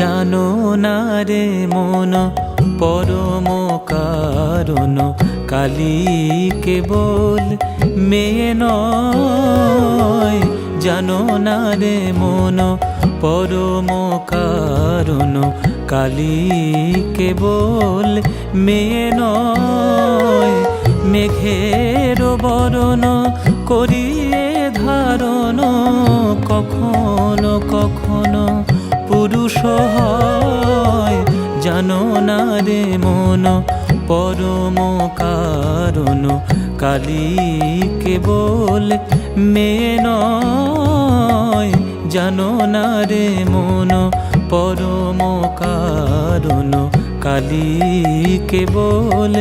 না রে মন, পরম কারণ কালী কেবল মেয়ে নয়। জানো না রে মন, পরম কারণ কালী কেবল মেয়ে নয়। মেঘের বরণ করিয়ে ধারণ, কখনো কখনো পুরুষ হয়, জানো না রে মন, পরম কারণ কালী কেবল মেয়ে নয়, জানো না রে মন, পরম কারণ কালী কেবল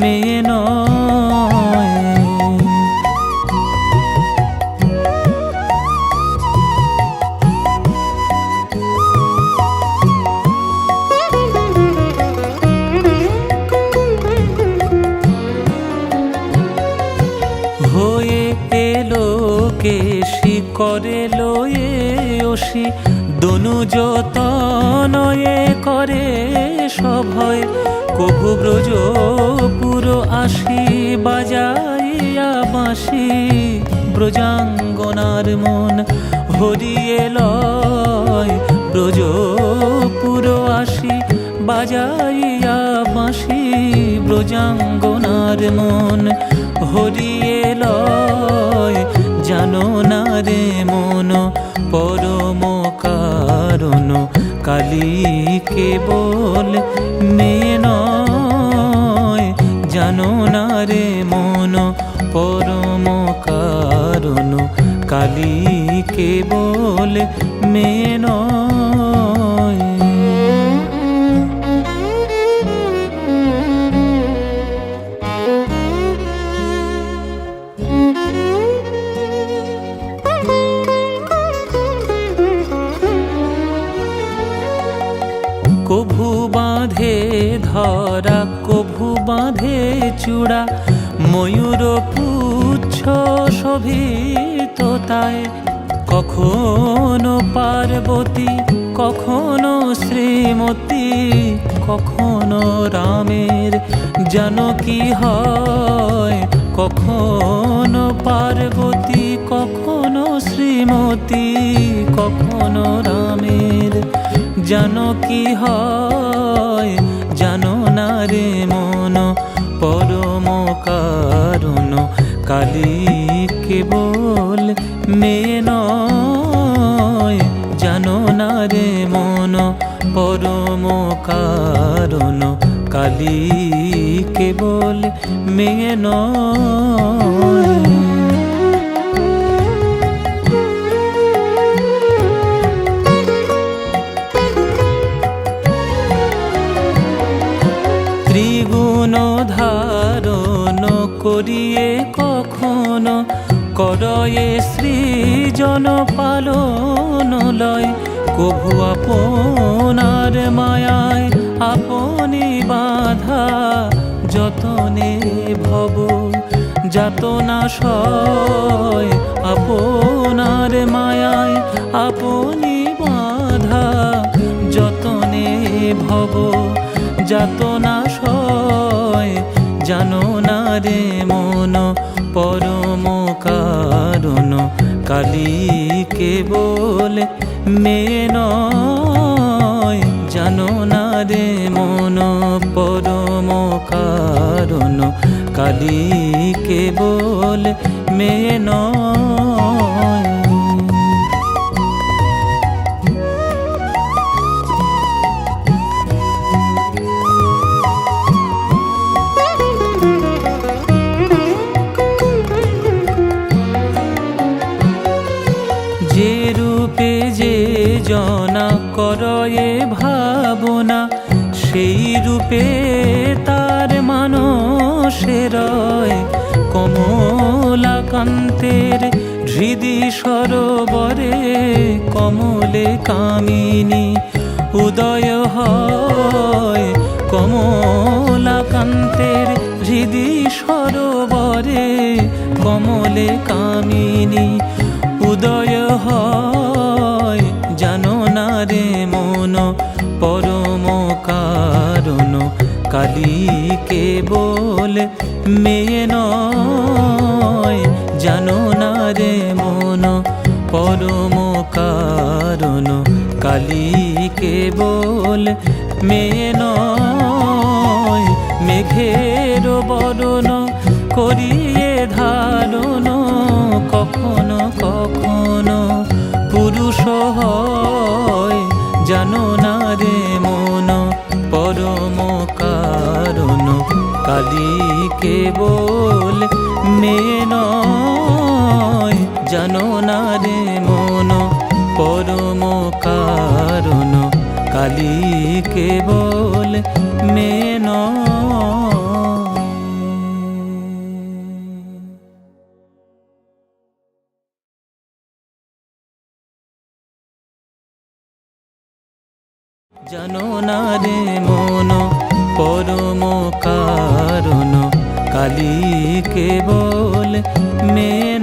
মেয়ে নয়। দনু যতনয়ে করে সভয় কভু ব্রজ পুরো আসি বাজাইয়া বাঁশি। ব্রজাঙ্গনার মন হরিয়ে লয়, ব্রজ পুরো আসি বাজাইয়া বাঁশি। ব্রজাঙ্গনার মন হরিয়ে লয়, জানো না রে মন, পরম কারণ কালী কেবল মেয়ে নয় জানো না রে মন পরম কারণ কালী কেবল মেয়ে কভু বাঁধে ধরা, কভু বাঁধে চূড়া। ময়ূর পুচ্ছ শোভিত তাই কখনো পার্বতী, কখনো শ্রীমতী, কখনো রামের জানকী হয়। কখনো পার্বতী, কখনো শ্রীমতী, কখনো রামের জানো কি হয়? জানো না রে মন, পরম কারণ কালী কেবল মেয়ে নয়। জানো না রে মন, পরম কারণ কালী কেবল মেয়ে নয়। ত্রিগুণ ধারণ করিয়ে, কখনো করয়ে সৃজন পালন লয়। কভু আপনার মায়ায় আপনি বাধা যতনে ভব, যাতনা সয়। আপনার মায়ায় আপনি বাধা যতনে ভব, যাতনা জানো না রে মন, পরম কারণ। কালীকে বলে মেয়ে নয়, জানো না রে মন, পরম কারণ। কালীকে বলে মেয়ে নয়। জনা করয়ে ভাবনা, সেই রূপে তার মানসের কমলাকান্তের হৃদি সরোবরে কমলে কামিনী উদয় হয়। কমলাকান্তের হৃদি সরোবরে কমলে কামিনী উদয় হয়। মন পরম কালী কেবল মেয়ে নয়, জানো না রে মন। পরম কারণ, কালী কেবল মেয়ে নয়। মেঘের বরণ করিয়ে ধারণ কখনো জানো না রে মন পরম কারণ কালী কেবল মেয়ে